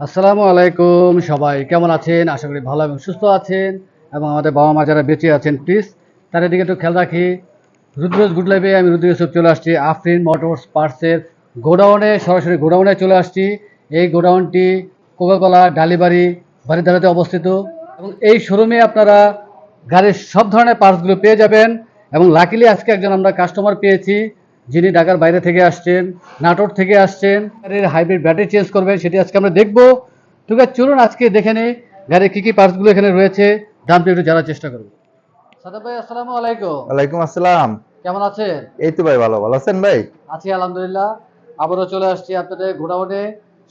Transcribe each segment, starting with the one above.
আসসালামু আলাইকুম, সবাই কেমন আছেন? আশা করি ভালো এবং সুস্থ আছেন এবং আমাদের বাবা মা যারা বেঁচে আছেন প্লিজ তাদের দিকে একটু খেয়াল রাখি। রুদ্রজ গুড লাইফে আমি রুদ্র চলে আসছি, আফরিন মোটরস পার্টসের গোডাউনে, সরাসরি গোডাউনে চলে আসছি। এই গোডাউনটি কোকাকোলা, ডালিবাড়ি বাড়িধারাতে অবস্থিত এবং এই শোরুমে আপনারা গাড়ির সব ধরনের পার্টসগুলো পেয়ে যাবেন এবং লাকিলি আজকে একজন আমরা কাস্টমার পেয়েছি। যিনি ঢাকার বাইরে থেকে আসছেন নাটোর থেকে আসছেন গাড়ির হাইব্রিড ব্যাটারি চেঞ্জ করবেন সেটি আজকে আমরা দেখব। ঠিক আছে চলুন আজকে দেখে নিই গাড়ির কী কী পার্টসগুলো এখানে রয়েছে দামটা একটু জানার চেষ্টা করব। সাদা ভাই আসসালামু আলাইকুম। ওয়ালাইকুম আসসালাম। কেমন আছেন? এই তো ভাই ভালো। ভালো আছেন ভাই? আছি আলহামদুলিল্লাহ। আবারও চলে আসছি আপনাদের গোডাউনে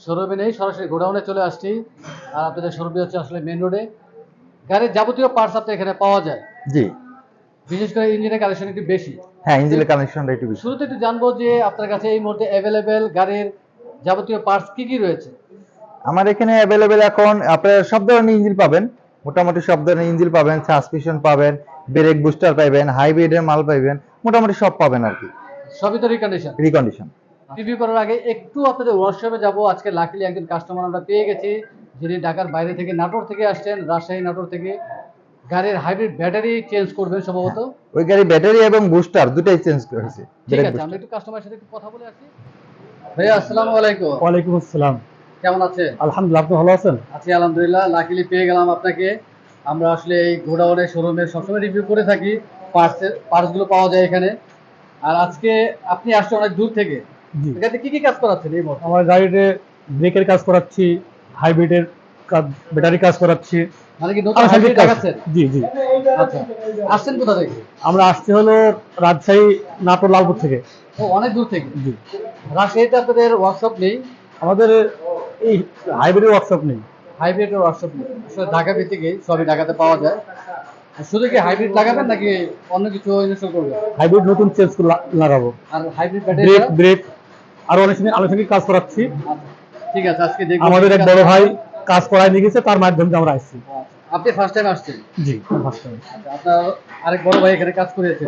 শোরুমে নেই সরাসরি গোডাউনে চলে আসছি। আর আপনাদের শোরুমে হচ্ছে আসলে মেন রোডে গাড়ির যাবতীয় পার্টস আপনার এখানে পাওয়া যায়। জি। বিশেষ করে ইঞ্জিনের কালেকশন একটু বেশি। হ্যাঁ ইঞ্জিনের কানেকশনটা একটু বেশি। শুরুতে একটু জানব যে আপনার কাছে এই মুহূর্তে অ্যাভেলেবেল গাড়ির যাবতীয় পার্টস কি কি রয়েছে? আমার এখানে অ্যাভেলেবেল এখন আপনার সব ধরনের ইঞ্জিন পাবেন। মোটামুটি সব ধরনের ইঞ্জিন পাবেন সাসপেনশন পাবেন ব্রেক বুস্টার পাবেন হাইব্রিডের মাল পাবেন মোটামুটি সব পাবেন আর কি। সবই তো রিকন্ডিশন রিকন্ডিশন রিভিউ করার আগে একটু আপনাদের ওয়ার্কশপে যাব। আজকে লাকিলি একজন কাস্টমার আমরা পেয়ে গেছি যিনি ঢাকার বাইরে থেকে নাটোর থেকে আসছেন রাজশাহী নাটোর থেকে। গাড়ির হাইব্রিড ব্যাটারি চেঞ্জ করবেন সম্ভবত। ওই গাড়ি ব্যাটারি এবং বুস্টার দুটাই চেঞ্জ করেছে। ঠিক আছে আমরা একটু কাস্টমারের সাথে একটু কথা বলে আসি। ভাইয়া আসসালামু আলাইকুম। ওয়ালাইকুম আসসালাম। কেমন আছেন আলহামদুলিল্লাহ আপনি ভালো আছেন? আছি আলহামদুলিল্লাহ। লাকিলি পেয়ে গেলাম আপনাকে। আমরা আসলে এই গোডাউনের শোরুমে সবসময় রিভিউ করে থাকি। পার্টসের পার্টসগুলো পাওয়া যায় এখানে। আর আজকে আপনি আসছেন অনেক দূর থেকে। এখানে কি কি কাজ করাচ্ছেন এই মুহূর্তে? আমার গাড়িতে ব্রেকের কাজ করাচ্ছি হাইব্রিডের ব্যাটারি কাজ করাচ্ছি। হাইব্রিড জি জি। আচ্ছা। আসছেন কোথা থেকে? আমরা আসছি হলো রাজশাহী নাটোর লালপুর থেকে। ও অনেক দূর থেকে? জি। রাজশাহীতে আপনাদের ওয়ার্কশপ নেই? আমাদের এই হাইব্রিডের ওয়ার্কশপ নেই। হাইব্রিডের ওয়ার্কশপ নেই। আসলে ঢাকা ভিত্তিকে সবই ঢাকাতে পাওয়া যায়। শুধু কি হাইব্রিড লাগাবেন নাকি অন্য কিছু ইনস্টল করবেন? হাইব্রিড নতুন চেঞ্জ করে লাগাবো। আর হাইব্রিড ব্যাটারি ব্রেক ব্রেক আরও অনেক সময় আনুষঙ্গিক কাজ করাচ্ছি। ঠিক আছে আজকে দেখব। আমাদের এক বড় ভাই কাজ করায় নিয়ে গেছে তার মাধ্যমে আমরা আসছি। আপনি ফার্স্ট টাইম আসছেন? জি time। আচ্ছা, আপনার আরেক বড় ভাই এখানে কাজ করেছে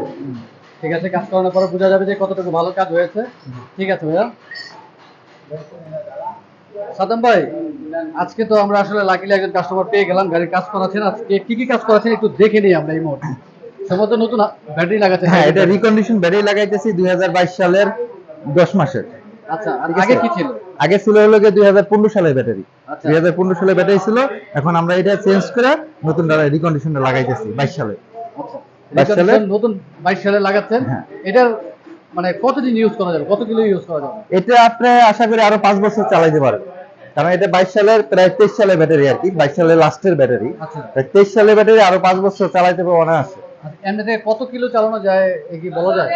ঠিক আছে কাজ করানোর পরে বোঝা যাবে যে কতটুকু ভালো কাজ হয়েছে। ঠিক আছে ভাইয়া। সাদাম ভাই আজকে তো আমরা আসলে লাকিলি একজন কাস্টমার পেয়ে গেলাম গাড়ির কাজ করাচ্ছেন আজকে কি কি কাজ করাচ্ছেন একটু দেখে নিই আমরা এই মুহূর্তে। সম্ভবত নতুন ব্যাটারি লাগাচ্ছেন হ্যাঁ এটা রিকন্ডিশন ব্যাটারি লাগাইতেছি দুই হাজার বাইশ সালের দশ মাসের। আচ্ছা আর আগে কি ছিল? আগে ছিল হলো গিয়ে দুই হাজার পনেরো সালের ব্যাটারি। আচ্ছা। দুই হাজার পনেরো সালে ব্যাটারি ছিল এখন আমরা এটা চেঞ্জ করে নতুন রিকন্ডিশনটা লাগাইতেছি বাইশ সালে। আচ্ছা। বাইশ সালে? নতুন বাইশ সালে লাগাচ্ছেন? হ্যাঁ। এটার মানে কতদিন ইউজ করা যাবে? কত কিলো ইউজ করা যাবে? এটা আপনি আশা করি আরও পাঁচ বছর চালাইতে পারেন কারণ এটা বাইশ সালের প্রায় তেইশ সালের ব্যাটারি আর কি বাইশ সালের লাস্টের ব্যাটারি। আচ্ছা। তেইশ সালের ব্যাটারি আরও পাঁচ বছর চালাইতে পারব না আছে কত কিলো চালানো যায় কি বলা যায়?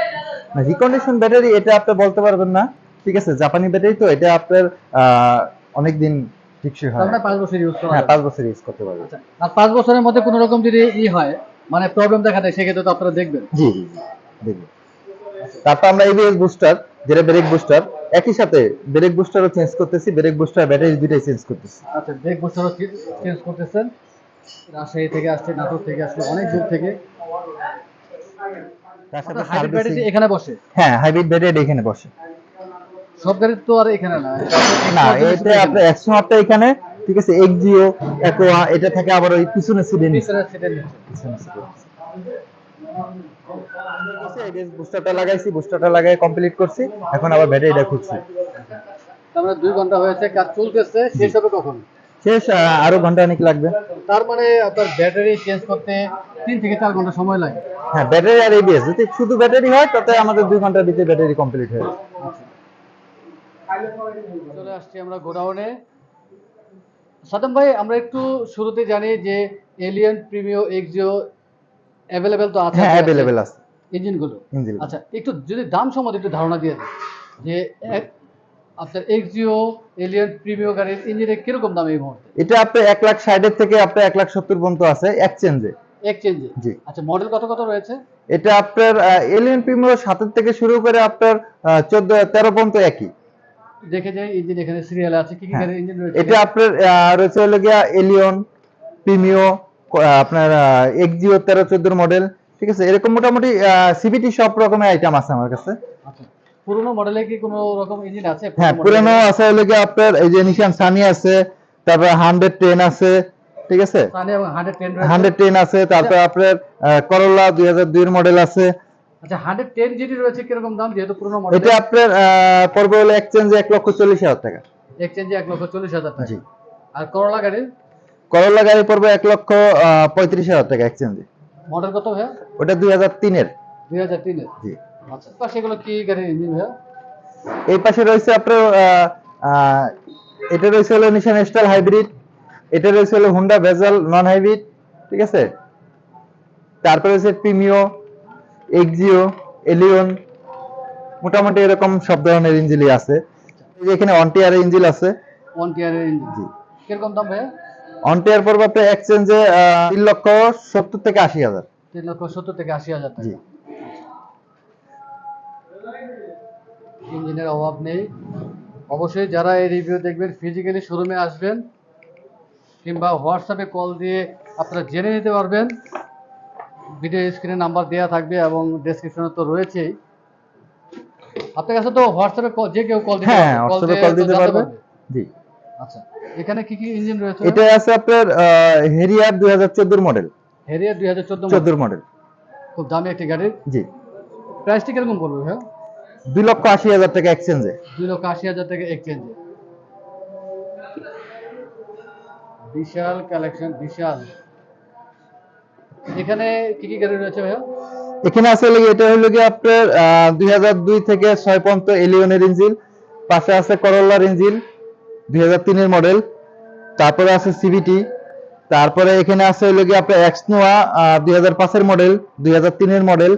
রিকন্ডিশন ব্যাটারি এটা আপনি বলতে পারবেন না। ঠিক আছে জাপানি ব্যাটারি তো এটা আপনার অনেক দিন টিকসই হয়। মানে পাঁচ বছর ইউজ হ্যাঁ যাবে পাঁচ বছর ইউজ করতে পারবেন আচ্ছা আর পাঁচ বছরের মধ্যে কোনো রকম যদি ই হয় মানে প্রবলেম দেখা দেয় সেক্ষেত্রে তো আপনারা দেখবেন। জি জি দেখুন তারপর আমরা এবিএস বুস্টার যেটা ব্রেক বুস্টার একই সাথে ব্রেক বুস্টারও চেঞ্জ করতেছি ব্রেক বুস্টার ব্যাটারি দুইটাই চেঞ্জ করতেছি। আচ্ছা ব্রেক বছরও চেঞ্জ করতেছেন। রাজশাহী থেকে আসছে নাটোর থেকে আসছে অনেক দূর থেকে। এখানে বসে? হ্যাঁ হাইব্রিড ব্যাটারি এখানে বসে। সব তো আর এখানে না। না এটা একশো আটটা এখানে ঠিক আছে এক্সিও একোয়া এটা থাকে আবার ওই পিছনে। বুস্টারটা লাগাইছি বুস্টারটা লাগাই কমপ্লিট করছি এখন আবার ব্যাটারিটা খুঁজছি। দুই ঘণ্টা হয়েছে কাজ চলতেছে শেষ হবে কখন? শেষ আরও ঘণ্টা অনেক লাগবে। তার মানে আপনার ব্যাটারি চেঞ্জ করতে তিন থেকে চার ঘণ্টা সময় লাগে। হ্যাঁ ব্যাটারি আর এবিএস যদি শুধু ব্যাটারি হয় তাতে আমাদের দুই ঘণ্টার ভিতরে ব্যাটারি কমপ্লিট হয়ে যাবে। চলে আসছি আমরা গোডাউনে। সাদাম ভাই আমরা একটু শুরুতে জানি যে এলিয়ান প্রিমিও এক্সিও অ্যাভেলেবেল তো আছে। হ্যাঁ অ্যাভেলেবেল আছে। ইঞ্জিনগুলো আচ্ছা একটু যদি দাম সম্বন্ধে একটু ধারণা দিয়ে দেন যে আপনার এক্সিও এলিয়ান প্রিমিও গাড়ির ইঞ্জিনের কীরকম দাম এই মুহূর্তে? এটা আপনার এক লাখ ষাটের থেকে আপনার এক লাখ সত্তর পর্যন্ত আছে এক্সচেঞ্জে এক্সচেঞ্জে জি। আচ্ছা মডেল কত কত রয়েছে? এটা আপনার এলিয়ন প্রিমিয়ার সাতের থেকে শুরু করে আপনার চোদ্দ তেরো পর্যন্ত একই। দেখে যাই ইঞ্জিন এখানে সিরিয়ালে আছে কি কি হ্যাঁ। গাড়ির ইঞ্জিন রয়েছে? এটা আপনার রয়েছে হলো গিয়া এলিয়ন প্রিমিও আপনার এক্সিও তেরো চোদ্দোর মডেল ঠিক আছে? এরকম মোটামুটি সিবিটি সব রকমের আইটেম আছে আমার কাছে। আচ্ছা। পুরোনো মডেলে কি কোনো রকম ইঞ্জিন আছে? হ্যাঁ পুরনো? আছে হলো গিয়ে আপনার এই যে নিশান সানি আছে তারপর হান্ড্রেড টেন আছে ঠিক আছে? সানি এবং হান্ড্রেড টেন হান্ড্রেড টেন আছে তারপর আপনার করোলা দুই হাজার দুইয়ের মডেল আছে আচ্ছা হান্ড্রেড টেন জিটি রয়েছে কীরকম দাম? যেহেতু পুরোনো মডেল এটা আপনার পড়বে হলো এক্সচেঞ্জে এক লক্ষ চল্লিশ হাজার টাকা। এক্সচেঞ্জে এক লক্ষ চল্লিশ হাজার টাকা। জি। আর করোলা গাড়ির? করোলা গাড়ি পড়বে এক লক্ষ আহ, পঁয়ত্রিশ হাজার টাকা এক্সচেঞ্জে মডেল কত ভাইয়া? ওটা দুই হাজার তিনের। দুই হাজার তিনের? জি। আচ্ছা পাশে এগুলো কি গাড়ির ইঞ্জিন ভাইয়া? এই পাশে রয়েছে আপনার এটা রয়েছে হলো নিশান স্টাইল হাইব্রিড এটা রয়েছে হলো হুন্ডা ভেজাল নন হাইব্রিড ঠিক আছে? তারপরে রয়েছে প্রিমিও এক্সিও এলিয়ন মোটামুটি এরকম সব ধরনের ইঞ্জিনই আছে। এই যে এখানে অনটিয়ার ইঞ্জিন আছে। ওয়ান টিয়ারের ইঞ্জিন জি। কীরকম দাম ভাইয়া? অনটিয়ার পর আপনার এক্সচেঞ্জে তিন লক্ষ সত্তর থেকে আশি হাজার। তিন লক্ষ সত্তর থেকে আশি হাজার জি। টাকা ইঞ্জিনের অভাব নেই। অবশ্যই যারা এই রিভিউ দেখবেন ফিজিক্যালি শোরুমে আসবেন কিংবা হোয়াটসঅ্যাপে কল দিয়ে আপনারা জেনে নিতে পারবেন। ভিডিও স্ক্রিনে নাম্বার দেওয়া থাকবে এবং ডেসক্রিপশনে তো রয়েছেই। আপনার কাছে তো হোয়াটসঅ্যাপে যে কেউ কল দিতে হ্যাঁ হোয়াটসঅ্যাপে কল দিতে পারবে। জি। আচ্ছা এখানে কি কি ইঞ্জিন রয়েছে এটা আছে আপনার হেরিয়ার দুই হাজার চোদ্দোর মডেল হেরিয়ার দুই হাজার চোদ্দ চোদ্দোর মডেল খুব দামি একটি গাড়ি। জি। প্রাইসটি কীরকম বলব ভাইয়া? দুই লক্ষ আশি হাজার টাকা এক্সচেঞ্জে দুই লক্ষ আশি হাজার টাকা এক্সচেঞ্জে বিশাল কালেকশন বিশাল। এখানে কি কি গাড়ি রয়েছে ভাইয়া? এখানে আছে এটা হলো কি আপনার দুই হাজার দুই থেকে পর্যন্ত এলিয়নের ইঞ্জিন পাশে আছে করোলার ইঞ্জিন মডেল তারপরে আছে তারপরে এখানে আছে হলো কি আপনার এক্সনোয়া দুই হাজার পাঁচের মডেল দুই হাজার তিনের মডেল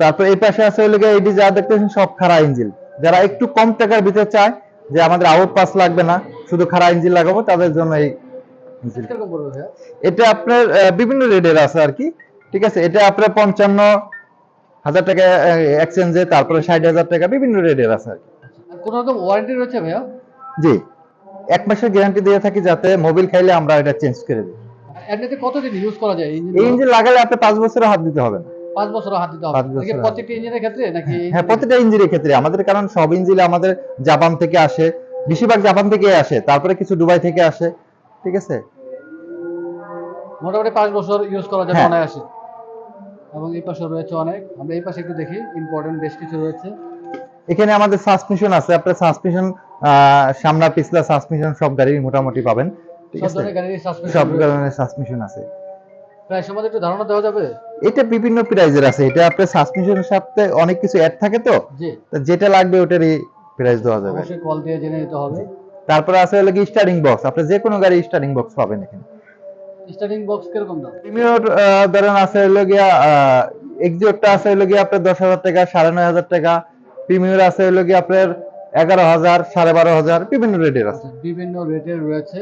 তারপরে এই পাশে আছে হলো গিয়ে এটি যা দেখতেছেন সব খাড়া ইঞ্জিন যারা একটু কম টাকার ভিতরে চায়, যে আমাদের আউট পাস লাগবে না, শুধু খাড়া ইঞ্জিন লাগাবো, তাদের জন্য এই এটা আপনার বিভিন্ন রেটের আছে আর কি। ঠিক আছে এটা আপনার পঞ্চান্ন হাজার টাকা এক্সচেঞ্জে তারপরে ষাট হাজার টাকা বিভিন্ন রেটের আছে আর কি। আর কোনো রকম ওয়ারেন্টি রয়েছে ভাইয়া? জি। এক মাসের গ্যারান্টি দিয়ে থাকি যাতে মোবিল খাইলে আমরা এটা চেঞ্জ করে দিই। এমনিতে কতদিন ইউজ করা যায় ইঞ্জিন এই ইঞ্জিন লাগালে আপনি পাঁচ বছরে হাত দিতে হবে না। পাঁচ বছর হাত দিতে হবে। নাকি প্রত্যেকটি ইঞ্জিনের ক্ষেত্রে নাকি হ্যাঁ প্রতিটা ইঞ্জিনের ক্ষেত্রে। আমাদের কারণ সব ইঞ্জিন আমাদের জাপান থেকে আসে। বেশিরভাগ জাপান থেকে আসে তারপরে কিছু দুবাই থেকে আসে। ঠিক আছে? মোটামুটি পাঁচ বছর ইউজ করা যাবে হ্যাঁ। অনায়াসে। এবং এই পাশে রয়েছে অনেক। আমরা এই পাশে একটু দেখি ইম্পর্টেন্ট বেশ কিছু রয়েছে। এখানে আমাদের সাসপেনশন আছে। আপনার সাসপেনশন সামনা পিছলা সাসপেনশন সব গাড়ি মোটামুটি পাবেন। ঠিক আছে? গাড়ির সব সাসপেনশন ধরনের সাসপেনশন আছে। প্রায় সময় একটু ধারণা দেওয়া যাবে? এটা বিভিন্ন প্রাইজের আছে। এটা আপনার সাসপেনশনের সাথে অনেক কিছু অ্যাড থাকে তো? জি। তো যেটা লাগবে ওটারই প্রাইস দেওয়া যাবে। অবশ্যই কল দিয়ে জেনে নিতে হবে। তারপরে আছে হলো কি স্টার্টিং বক্স আপনি যে কোনো গাড়ি স্টার্টিং বক্স পাবেন এখানে। স্টার্টিং বক্স কীরকম দাম? প্রিমিয়র ধরেন আছে হলো গিয়া এক্সিওরটা আছে হলো গিয়া আপনার দশ হাজার টাকা সাড়ে নয় হাজার টাকা। প্রিমিয়র আছে হলো গিয়া আপনার এগারো হাজার সাড়ে বারো হাজার বিভিন্ন রেটের আছে। বিভিন্ন রেটের রয়েছে।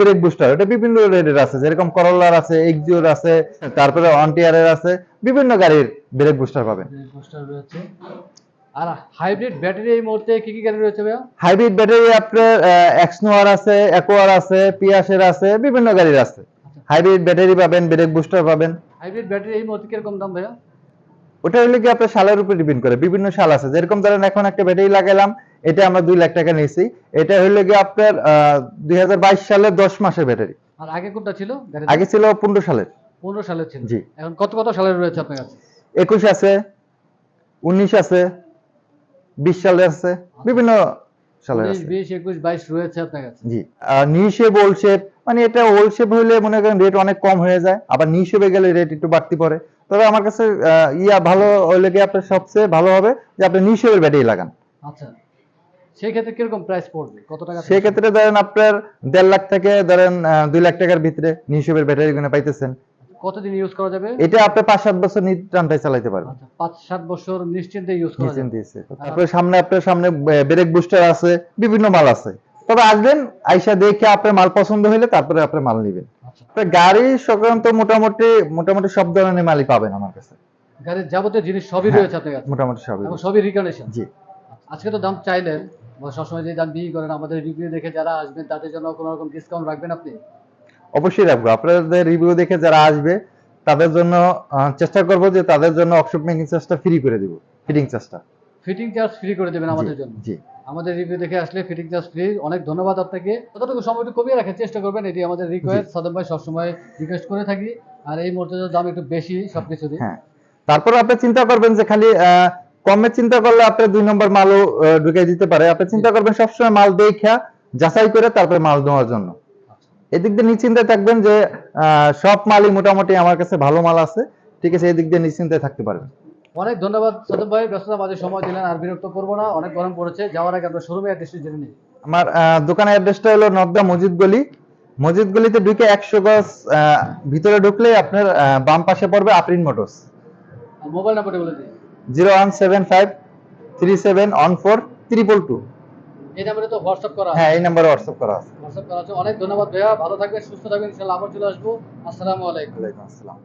ব্রেক বুস্টার এটা বিভিন্ন রেটের আছে। যেরকম করোলার আছে এক্সিওর আছে তারপরে অনটিয়ারের আছে বিভিন্ন গাড়ির ব্রেক বুস্টার পাবেন। পোস্টার রয়েছে। আর হাইব্রিড ব্যাটারি এই মুহূর্তে কি কি গাড়ি রয়েছে ভাইয়া? হাইব্রিড ব্যাটারি আপনার এক্সনোয়ার আছে অ্যাকোয়ার আছে পিয়াসের আছে বিভিন্ন গাড়ির আছে। হাইব্রিড ব্যাটারি পাবেন ব্রেক বুস্টার পাবেন। হাইব্রিড ব্যাটারি এই মুহূর্তে কীরকম দাম ভাইয়া? ওটা হলো কি আপনার সালের উপর ডিপেন্ড করে বিভিন্ন সাল আছে। যেরকম ধরেন এখন একটা ব্যাটারি লাগালাম এটা আমরা দুই লাখ টাকা নিয়েছি। এটা হলো কি আপনার দুই হাজার বাইশ সালের দশ মাসের ব্যাটারি আর আগে কোনটা ছিল আগে ছিল পনেরো সালের। পনেরো সালের ছিল। জি। এখন কত কত সালের রয়েছে আপনার কাছে? একুশ আছে উনিশ আছে বিশ সালের আছে বিভিন্ন উনিশ আছে। বিশ একুশ বাইশ রয়েছে আপনার কাছে। জি শেপ ওল্ড শেপ মানে এটা ওল্ড শেপ হলে মনে করেন রেট অনেক কম হয়ে যায় আবার নিউ শেপে গেলে রেট একটু বাড়তি পড়ে। তবে আমার কাছে ইয়া ভালো হলে কি আপনার সবচেয়ে ভালো হবে যে আপনি নিউ শেপের ব্যাটারি লাগান। আচ্ছা সেই ক্ষেত্রে কীরকম প্রাইস পড়বে? কত টাকা সেক্ষেত্রে ধরেন আপনার দেড় লাখ থেকে ধরেন দুই লাখ টাকার ভিতরে নিউ শেপের ব্যাটারি গুলো পাইতেছেন। কতদিন ইউজ করা যাবে? এটা আপনি পাঁচ সাত বছর নিটানটাই চালাইতে পারবেন। আচ্ছা পাঁচ সাত বছর নিশ্চিন্তে ইউজ করা যাবে। তারপরে সামনে আপনার সামনে ব্রেক বুস্টার আছে বিভিন্ন মাল আছে। তবে আসবেন আইসা দেখে আপনার মাল পছন্দ হলে তারপরে আপনার মাল নেবেন। আচ্ছা। গাড়ি সংক্রান্ত মোটামুটি মোটামুটি সব ধরনের মালই পাবেন আমার কাছে। গাড়ির যাবতীয় জিনিস সবই হ্যাঁ। রয়েছে আপনার কাছে? মোটামুটি সবই এবং সবই রিকন্ডিশন জি। আজকে তো দাম চাইলেন সবসময় যে দাম বিক্রি করেন আমাদের রিভিউ দেখে যারা আসবেন তাদের জন্য কোনো রকম ডিসকাউন্ট রাখবেন আপনি? অবশ্যই রাখব। আপনাদের রিভিউ দেখে যারা আসবে তাদের জন্য চেষ্টা করব যে তাদের জন্য অকশপ মেকিং চার্জটা ফ্রি করে দিব ফিটিং চার্জটা ফিটিং চার্জ ফ্রি করে দেবেন আমাদের জন্য। জি। আমাদের রিভিউ দেখে আসলে ফিটিং চার্জ ফ্রি অনেক ধন্যবাদ আপনাকে। যতটুকু সময় একটু কমিয়ে রাখার চেষ্টা করবেন এটি আমাদের রিকোয়েস্ট সাদেম ভাই সবসময় রিকোয়েস্ট করে থাকি আর এই মুহূর্তে দাম একটু বেশি সবকিছুরই। হ্যাঁ। তারপর আপনি চিন্তা করবেন যে খালি কমে চিন্তা করলে আপনার দুই নম্বর মালও ঢুকে দিতে পারে। আপনি চিন্তা করবেন সবসময় মাল দেখা যাচাই করে তারপরে মাল দেওয়ার জন্য। এদিক দিয়ে নিশ্চিন্তে থাকবেন যে সব মালই মোটামুটি আমার কাছে ভালো মাল আছে। ঠিক আছে এদিক দিয়ে নিশ্চিন্তে থাকতে পারবেন অনেক ধন্যবাদ সাদেম ভাই। ব্যস্ততা মাঝে সময় দিলেন আর বিরক্ত করব না। অনেক গরম পড়েছে। যাওয়ার আগে আমরা শোরুমে অ্যাড্রেসটি জেনে নিই আমার দোকানের অ্যাড্রেসটা হলো নবদা মসজিদ গলি। মসজিদ গলিতে ঢুকে একশো গজ ভিতরে ঢুকলে আপনার বাম পাশে পড়বে আফরিন মোটরস মোবাইল নাম্বারটি বলে দিই zero one seven five three seven one four triple two. এই নাম্বারে তো হোয়াটসঅ্যাপ করা হ্যাঁ এই নাম্বারে হোয়াটসঅ্যাপ করা আছে। হোয়াটসঅ্যাপ করা আছে। অনেক ধন্যবাদ ভাইয়া। ভালো থাকবেন সুস্থ থাকবেন ইনশাআল্লাহ আবার চলে আসব। আসসালামু আলাইকুম। ওয়ালাইকুম আসসালাম।